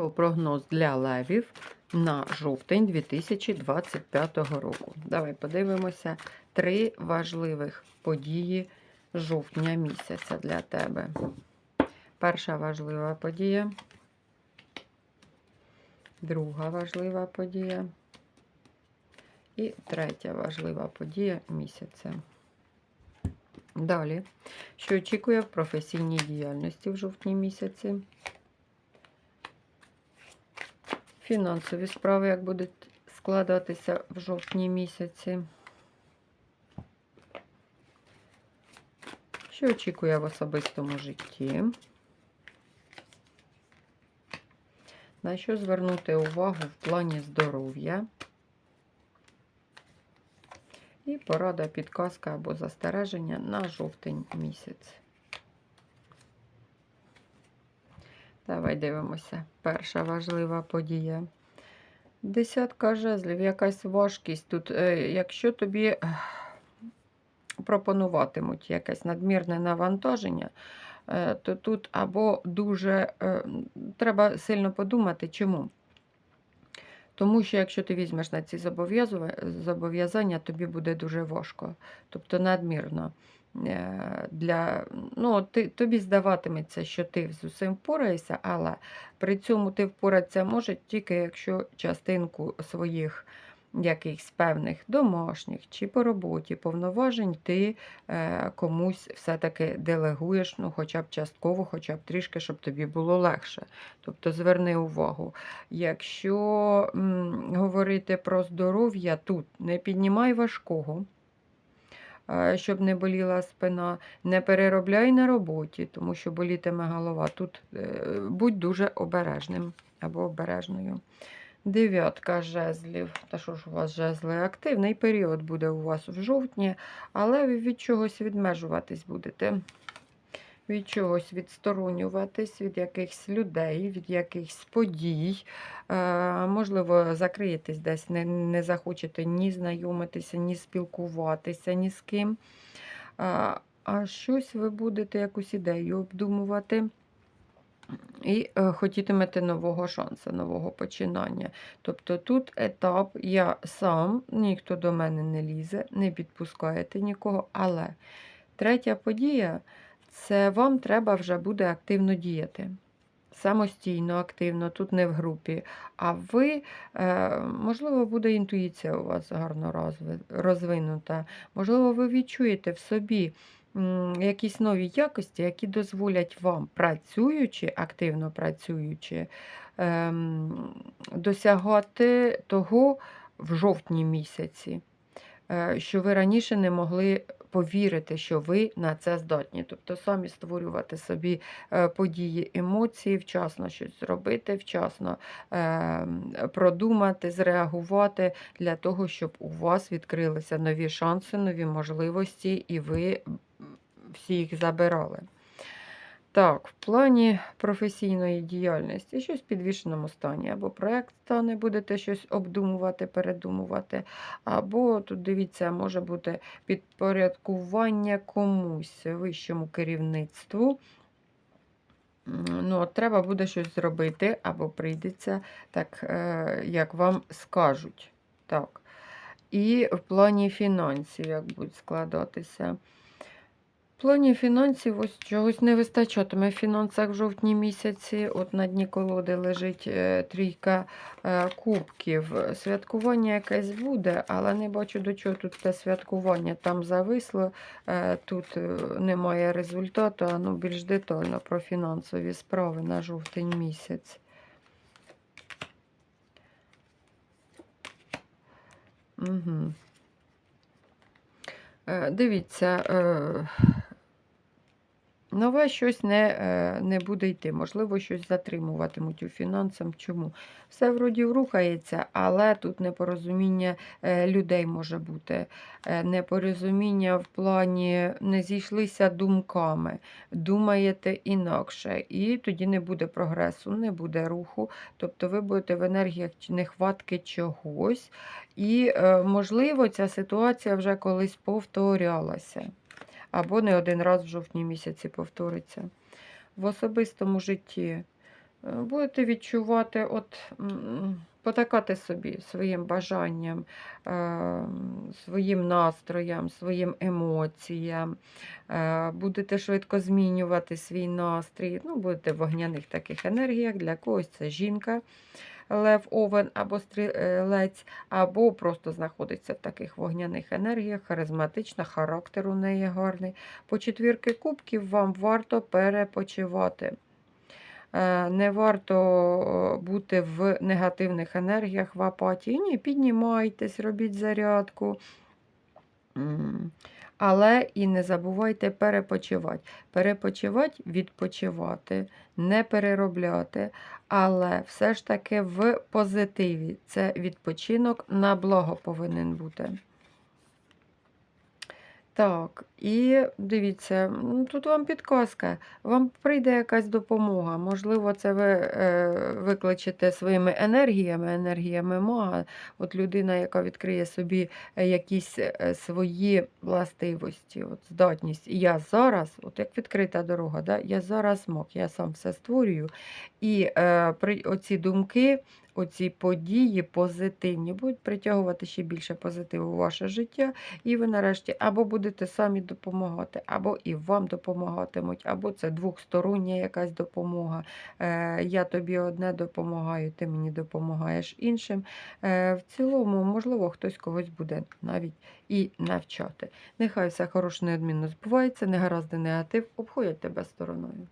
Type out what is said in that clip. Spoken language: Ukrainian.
Про прогноз для левів на жовтень 2025 року. Давай подивимося три важливих події жовтня місяця для тебе. Перша важлива подія, друга важлива подія і третя важлива подія місяця. Далі, що очікує в професійній діяльності в жовтні місяці. Фінансові справи, як будуть складатися в жовтні місяці. Що очікує в особистому житті? На що звернути увагу в плані здоров'я? І порада, підказка або застереження на жовтень місяць. Давай дивимося. Перша важлива подія. Десятка жезлів, якась важкість тут. Е, Якщо тобі е, пропонуватимуть якесь надмірне навантаження, е, то тут або дуже треба сильно подумати, чому. Тому що якщо ти візьмеш на ці зобов'язання, тобі буде дуже важко, тобто надмірно. Е, Для, ну, ти, тобі здаватиметься, що ти з усім впораєшся, але при цьому ти впоратися може тільки якщо частинку своїх якихось певних домашніх чи по роботі повноважень ти е, комусь все-таки делегуєш, ну, хоча б частково, хоча б трішки, щоб тобі було легше. Тобто зверни увагу. Якщо м, говорити про здоров'я, тут не піднімай важкого, щоб не боліла спина, не переробляй на роботі, тому що болітиме голова. Тут е, будь дуже обережним або обережною. Дев'ятка жезлів. Та що ж у вас жезли? Активний період буде у вас в жовтні, але ви від чогось відмежуватись будете. Від чогось відсторонюватись, від якихось людей, від якихось подій. Е, можливо, закриєтесь десь, не, не захочете ні знайомитися, ні спілкуватися ні з ким. А, а щось ви будете якусь ідею обдумувати. І е, хотітимете нового шансу, нового починання. Тобто тут етап я сам, ніхто до мене не лізе, не підпускаєте нікого. Але третя подія це вам треба вже буде активно діяти. Самостійно, активно, тут не в групі. А ви, е, можливо, буде інтуїція у вас гарно розвинута. Можливо, ви відчуєте в собі якісь нові якості, які дозволять вам, працюючи, активно працюючи, ем, досягати того в жовтні місяці, е, що ви раніше не могли повірити, що ви на це здатні. Тобто самі створювати собі е, події, емоції, вчасно щось зробити, вчасно ем, продумати, зреагувати для того, щоб у вас відкрилися нові шанси, нові можливості, і ви всі їх забирали. Так, в плані професійної діяльності щось в підвішеному стані. Або проєкт стане, будете щось обдумувати, передумувати. Або тут дивіться, може бути підпорядкування комусь вищому керівництву. Ну, от треба буде щось зробити, або прийдеться так, е, як вам скажуть. Так. І в плані фінансів, як будуть складатися. В плані фінансів ось чогось не вистачатиме в фінансах в жовтні місяці. От на дні колоди лежить е, трійка е, кубків. Святкування якесь буде, але не бачу до чого тут те святкування. Там зависло, е, тут немає результату, а ну більш детально про фінансові справи на жовтень місяць. Угу. Дивіться, нове щось не, е, не буде йти. Можливо, щось затримуватимуть у фінансам. Чому? Все вроді рухається, але тут непорозуміння е, людей може бути. Е, Непорозуміння в плані не зійшлися думками, думаєте інакше, і тоді не буде прогресу, не буде руху. Тобто ви будете в енергіях нехватки чогось. І, можливо, ця ситуація вже колись повторялася. Або не один раз в жовтні місяці повториться. В особистому житті Е, Будете відчувати, от, потакати собі своїм бажанням, е, своїм настроям, своїм емоціям. Е, Будете швидко змінювати свій настрій. Ну, будете в вогняних таких енергіях. Для когось це жінка, лев, овен або стрілець, або просто знаходиться в таких вогняних енергіях, харизматична, характер у неї гарний. По четвірки кубків вам варто перепочивати. Е, Не варто е, бути в негативних енергіях, в апатії. Ні, піднімайтесь, робіть зарядку. Але і не забувайте перепочивати. Перепочивати, відпочивати, не переробляти, але все ж таки в позитиві. Це відпочинок на благо повинен бути. Так, і дивіться, тут вам підказка, вам прийде якась допомога. Можливо, це ви е, викличете своїми енергіями, енергіями мага. От людина, яка відкриє собі е, якісь е, свої властивості, от здатність. Я зараз, от як відкрита дорога, да, я зараз мог, я сам все створюю. І е, при, оці думки, оці події позитивні будуть притягувати ще більше позитиву в ваше життя. І ви нарешті або будете самі допомагати, або і вам допомагатимуть, або це двохстороння якась допомога. Е, Я тобі одне допомагаю, ти мені допомагаєш іншим. Е, В цілому, можливо, хтось когось буде навіть і навчати. Нехай все хороше неодмінно збувається, негаразди негатив обходять тебе стороною.